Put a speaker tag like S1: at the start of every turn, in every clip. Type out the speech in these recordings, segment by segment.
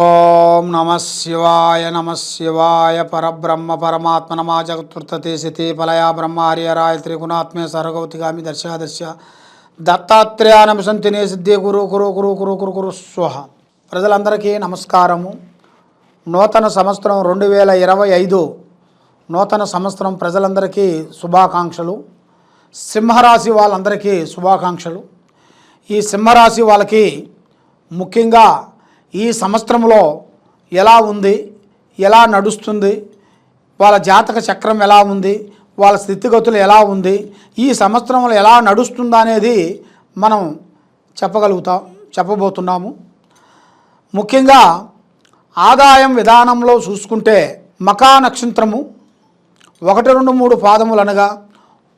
S1: ఓం నమ శివాయ నమ శివాయ. పరబ్రహ్మ పరమాత్మ నమా. జగత్కృతతే సితి పలయా బ్రహ్మ హరియరాయ త్రిగుణాత్మే సర్వగౌతిగామి దర్శాదర్శ దత్తాత్రేయానమిసంతినే సిద్ధి గురు గురు గురు గురు గురు గురు స్వహ. ప్రజలందరికీ నమస్కారము. నూతన సంవత్సరం రెండు వేల ఇరవై ఐదు నూతన సంవత్సరం ప్రజలందరికీ శుభాకాంక్షలు. సింహరాశి వాళ్ళందరికీ శుభాకాంక్షలు. ఈ సింహరాశి వాళ్ళకి ముఖ్యంగా ఈ సంవత్సరంలో ఎలా ఉంది? ఎలా నడుస్తుంది? వాళ్ళ జాతక చక్రం ఎలా ఉంది? వాళ్ళ స్థితిగతులు ఎలా ఉంది? ఈ సంవత్సరంలో ఎలా నడుస్తుందా అనేది మనం చెప్పగలుగుతాం చెప్పబోతున్నాము. ముఖ్యంగా ఆదాయం విధానంలో చూసుకుంటే మకా నక్షత్రము ఒకటి రెండు మూడు పాదములు అనగా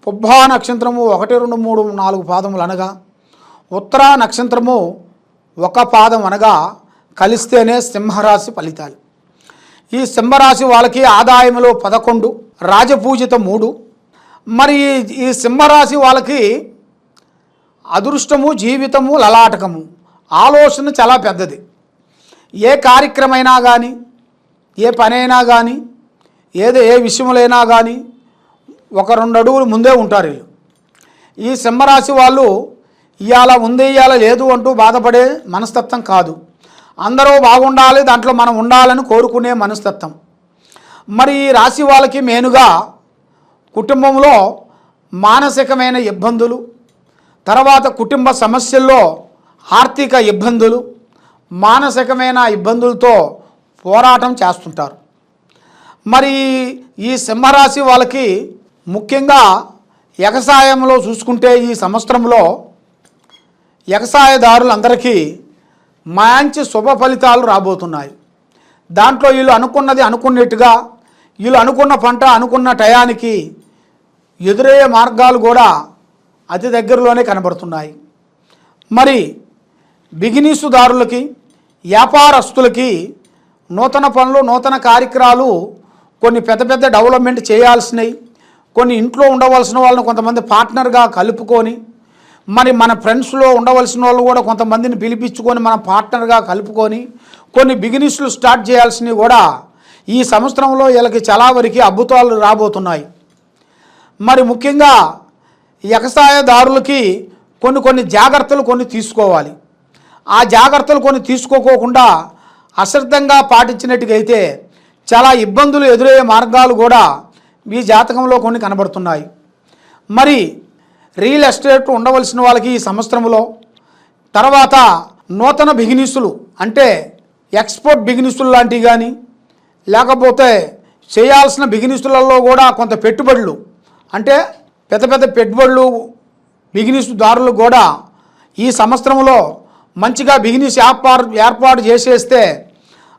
S1: పుబ్బా నక్షత్రము ఒకటి రెండు మూడు నాలుగు పాదములు అనగా ఉత్తరా నక్షత్రము ఒక పాదం అనగా కలిస్తేనే సింహరాశి ఫలితాలు. ఈ సింహరాశి వాళ్ళకి ఆదాయంలో పదకొండు రాజపూజిత మూడు. మరి ఈ- ఈ సింహరాశి వాళ్ళకి అదృష్టము జీవితము లలాటకము. ఆలోచన చాలా పెద్దది. ఏ కార్యక్రమైనా కానీ ఏ పనైనా కానీ ఏదో ఏ విషయములైనా కానీ ఒక రెండు అడుగులు ముందే ఉంటారు వీళ్ళు. ఈ సింహరాశి వాళ్ళు ఇవాళ ఉంది ఇవాళ లేదు అంటూ బాధపడే మనస్తత్వం కాదు. అందరూ బాగుండాలి దాంట్లో మనం ఉండాలని కోరుకునే మనస్తత్వం. మరి ఈ రాశి వాళ్ళకి మెయిన్గా కుటుంబంలో మానసికమైన ఇబ్బందులు తర్వాత కుటుంబ సమస్యల్లో ఆర్థిక ఇబ్బందులు మానసికమైన ఇబ్బందులతో పోరాటం చేస్తుంటారు. మరి ఈ సింహరాశి వాళ్ళకి ముఖ్యంగా వ్యవసాయంలో చూసుకుంటే ఈ సంవత్సరంలో వ్యవసాయదారులందరికీ మంచి శుభ ఫలితాలు రాబోతున్నాయి. దాంట్లో వీళ్ళు అనుకున్నది అనుకున్నట్టుగా వీళ్ళు అనుకున్న పంట అనుకున్న టయానికి ఎదురయ్యే మార్గాలు కూడా అతి దగ్గరలోనే కనబడుతున్నాయి. మరి బిగినీసుదారులకి వ్యాపారస్తులకి నూతన పనులు నూతన కార్యక్రమాలు కొన్ని పెద్ద పెద్ద డెవలప్మెంట్ చేయాల్సినవి కొన్ని ఇంట్లో ఉండవలసిన వాళ్ళని కొంతమంది పార్ట్నర్గా కలుపుకొని మరి మన ఫ్రెండ్స్లో ఉండవలసిన వాళ్ళు కూడా కొంతమందిని పిలిపించుకొని మన పార్ట్నర్గా కలుపుకొని కొన్ని బిగినెస్లు స్టార్ట్ చేయాల్సినవి కూడా ఈ సంవత్సరంలో వీళ్ళకి చాలా వరకు అద్భుతాలు రాబోతున్నాయి. మరి ముఖ్యంగా వ్యవసాయదారులకి కొన్ని కొన్ని జాగ్రత్తలు కొన్ని తీసుకోవాలి. ఆ జాగ్రత్తలు కొన్ని తీసుకోకోకుండా అశ్రద్ధంగా పాటించినట్టుగైతే చాలా ఇబ్బందులు ఎదురయ్యే మార్గాలు కూడా మీ జాతకంలో కొన్ని కనబడుతున్నాయి. మరి రియల్ ఎస్టేట్ ఉండవలసిన వాళ్ళకి ఈ సంవత్సరంలో. తర్వాత నూతన బిగినిస్సులు అంటే ఎక్స్పోర్ట్ బిగినిస్సులు లాంటివి కానీ లేకపోతే చేయాల్సిన బిగినెస్లలో కూడా కొంత పెట్టుబడులు అంటే పెద్ద పెద్ద పెట్టుబడులు బిగినెస్ దారులు కూడా ఈ సంవత్సరంలో మంచిగా బిగినెస్ ఏర్పాటు ఏర్పాటు చేసేస్తే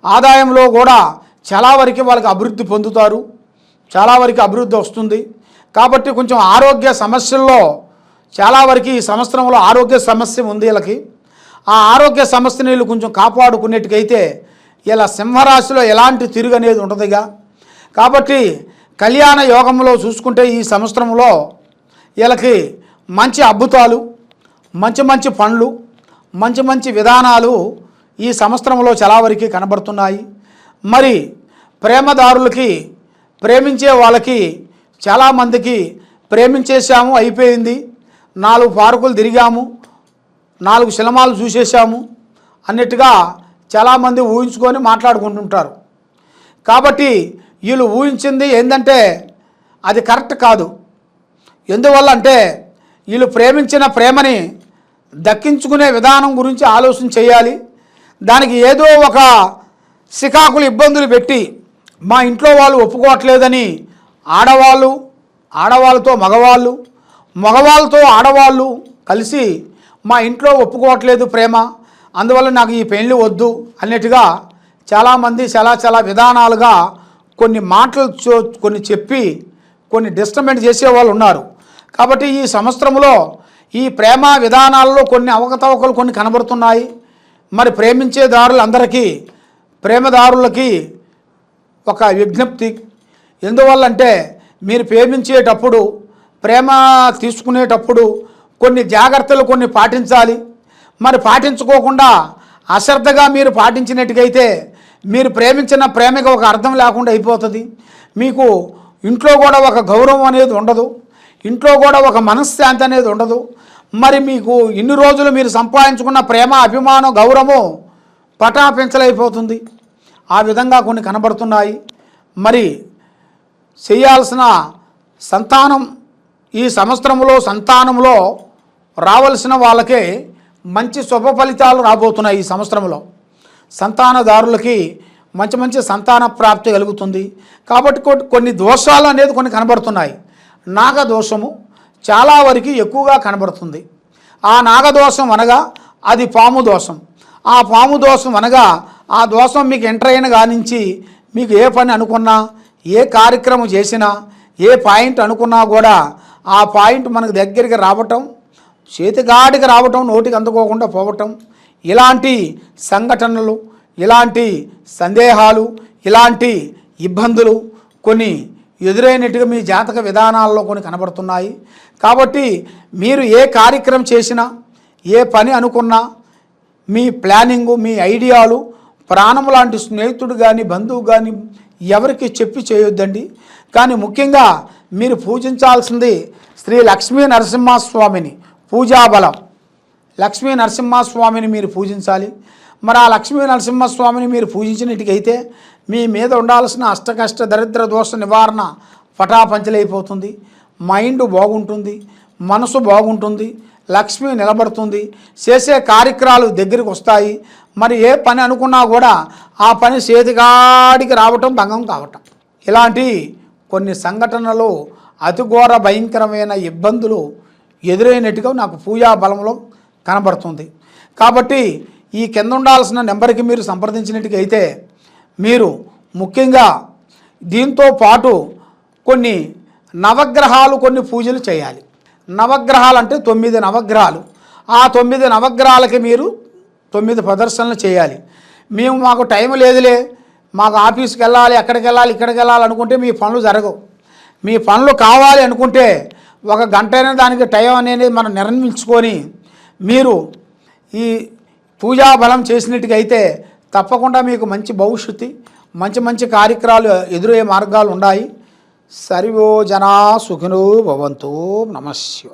S1: ఆదాయంలో కూడా చాలా వరకు వాళ్ళకి అభివృద్ధి పొందుతారు చాలా వరకు అభివృద్ధి వస్తుంది. కాబట్టి కొంచెం ఆరోగ్య సమస్యల్లో చాలా వరకు ఈ సంవత్సరంలో ఆరోగ్య సమస్య ఉంది వీళ్ళకి. ఆ ఆరోగ్య సమస్యని వీళ్ళు కొంచెం కాపాడుకునేట్టుకైతే ఇలా సింహరాశిలో ఎలాంటి తిరుగు అనేది ఉండదుగా. కాబట్టి కళ్యాణ యోగంలో చూసుకుంటే ఈ సంవత్సరంలో వీళ్ళకి మంచి అద్భుతాలు మంచి మంచి పనులు మంచి మంచి విధానాలు ఈ సంవత్సరంలో చాలా వరకు కనబడుతున్నాయి. మరి ప్రేమదారులకి ప్రేమించే వాళ్ళకి చాలామందికి ప్రేమించేశాము అయిపోయింది. నాలుగు పార్కులు తిరిగాము నాలుగు సినిమాలు చూసేసాము అన్నట్టుగా చాలామంది ఊహించుకొని మాట్లాడుకుంటుంటారు. కాబట్టి వీళ్ళు ఊహించింది ఏంటంటే అది కరెక్ట్ కాదు. ఎందువల్ల అంటే వీళ్ళు ప్రేమించిన ప్రేమని దక్కించుకునే విధానం గురించి ఆలోచన చేయాలి. దానికి ఏదో ఒక సికాకులు ఇబ్బందులు పెట్టి మా ఇంట్లో వాళ్ళు ఒప్పుకోవట్లేదని ఆడవాళ్ళు ఆడవాళ్ళతో మగవాళ్ళు మగవాళ్ళతో ఆడవాళ్ళు కలిసి మా ఇంట్లో ఒప్పుకోవట్లేదు ప్రేమ అందువల్ల నాకు ఈ పెళ్ళి వద్దు అన్నట్టుగా చాలామంది చాలా చాలా విధానాలుగా కొన్ని మాటలు చో- కొన్ని చెప్పి కొన్ని డిస్టర్బెంట్ చేసే వాళ్ళు ఉన్నారు. కాబట్టి ఈ సంవత్సరంలో ఈ ప్రేమ విధానాల్లో కొన్ని అవకతవకలు కొన్ని కనబడుతున్నాయి. మరి ప్రేమించే దారులందరికీ ప్రేమదారులకి ఒక విజ్ఞప్తి. ఎందువల్లంటే మీరు ప్రేమించేటప్పుడు ప్రేమ తీసుకునేటప్పుడు కొన్ని జాగ్రత్తలు కొన్ని పాటించాలి. మరి పాటించుకోకుండా అశ్రద్ధగా మీరు పాటించినట్టుగైతే మీరు ప్రేమించిన ప్రేమకి ఒక అర్థం లేకుండా అయిపోతుంది. మీకు ఇంట్లో కూడా ఒక గౌరవం అనేది ఉండదు. ఇంట్లో కూడా ఒక మనశ్శాంతి అనేది ఉండదు. మరి మీకు ఇన్ని రోజులు మీరు సంపాదించుకున్న ప్రేమ అభిమానం గౌరవం పటాపించలైపోతుంది. ఆ విధంగా కొన్ని కనబడుతున్నాయి. మరి చేయాల్సిన సంతానం ఈ సంవత్సరంలో సంతానంలో రావలసిన వాళ్ళకే మంచి శుభ ఫలితాలు రాబోతున్నాయి ఈ సంవత్సరంలో. సంతానదారులకి మంచి మంచి సంతాన ప్రాప్తి కలుగుతుంది. కాబట్టి కొన్ని దోషాలు అనేది కొన్ని కనబడుతున్నాయి. నాగదోషము చాలా వరకు ఎక్కువగా కనబడుతుంది. ఆ నాగదోషం అనగా అది పాము దోషం. ఆ పాము దోషం అనగా ఆ దోషం మీకు ఎంటర్ అయిన కానించి మీకు ఏ పని అనుకున్నా ఏ కార్యక్రమం చేసినా ఏ పాయింట్ అనుకున్నా కూడా ఆ పాయింట్ మనకు దగ్గరికి రావటం చేతిగాడికి రావటం నోటికి అందుకోకుండా పోవటం ఇలాంటి సంఘటనలు ఇలాంటి సందేహాలు ఇలాంటి ఇబ్బందులు కొన్ని ఎదురైనట్టుగా మీ జాతక విధానాల్లో కొన్ని కనబడుతున్నాయి. కాబట్టి మీరు ఏ కార్యక్రమం చేసినా ఏ పని అనుకున్నా మీ ప్లానింగు మీ ఐడియాలు ప్రాణం లాంటి స్నేహితుడు కానీ బంధువు కానీ ఎవరికి చెప్పి చేయొద్దండి. కానీ ముఖ్యంగా మీరు పూజించాల్సింది శ్రీ లక్ష్మీ నరసింహస్వామిని. పూజాబలం లక్ష్మీ నరసింహస్వామిని మీరు పూజించాలి. మరి ఆ లక్ష్మీ నరసింహస్వామిని మీరు పూజించినట్టుకైతే మీ మీద ఉండాల్సిన అష్టకష్ట దరిద్ర దోష నివారణ పటాపంచలైపోతుంది. మైండ్ బాగుంటుంది. మనసు బాగుంటుంది. లక్ష్మి నిలబడుతుంది. చేసే కార్యక్రమాలు దగ్గరికి వస్తాయి. మరి ఏ పని అనుకున్నా కూడా ఆ పని చేతికాడికి రావటం భంగం కావటం. ఇలాంటి కొన్ని సంఘటనలు అతిఘోర భయంకరమైన ఇబ్బందులు ఎదురైనట్టుగా నాకు పూజా బలంలో కనబడుతుంది. కాబట్టి ఈ కింద ఉండాల్సిన నెంబర్కి మీరు సంప్రదించినట్టుగా అయితే మీరు ముఖ్యంగా దీంతో పాటు కొన్ని నవగ్రహాలు కొన్ని పూజలు చేయాలి. నవగ్రహాలు అంటే తొమ్మిది నవగ్రహాలు. ఆ తొమ్మిది నవగ్రహాలకి మీరు తొమ్మిది ప్రదర్శనలు చేయాలి. మేము మాకు టైం లేదులే. మాకు ఆఫీస్కి వెళ్ళాలి అక్కడికి వెళ్ళాలి ఇక్కడికి వెళ్ళాలి అనుకుంటే మీ పనులు జరగవు. మీ పనులు కావాలి అనుకుంటే ఒక గంట దానికి టైం అనేది మనం నిర్ణయించుకొని మీరు ఈ పూజా బలం చేసినట్టుగా అయితే తప్పకుండా మీకు మంచి భవిష్యత్తు మంచి మంచి కార్యక్రమాలు ఎదురయ్యే మార్గాలు ఉన్నాయి. సరివో జనా సుఖినో భవంతు. నమశివ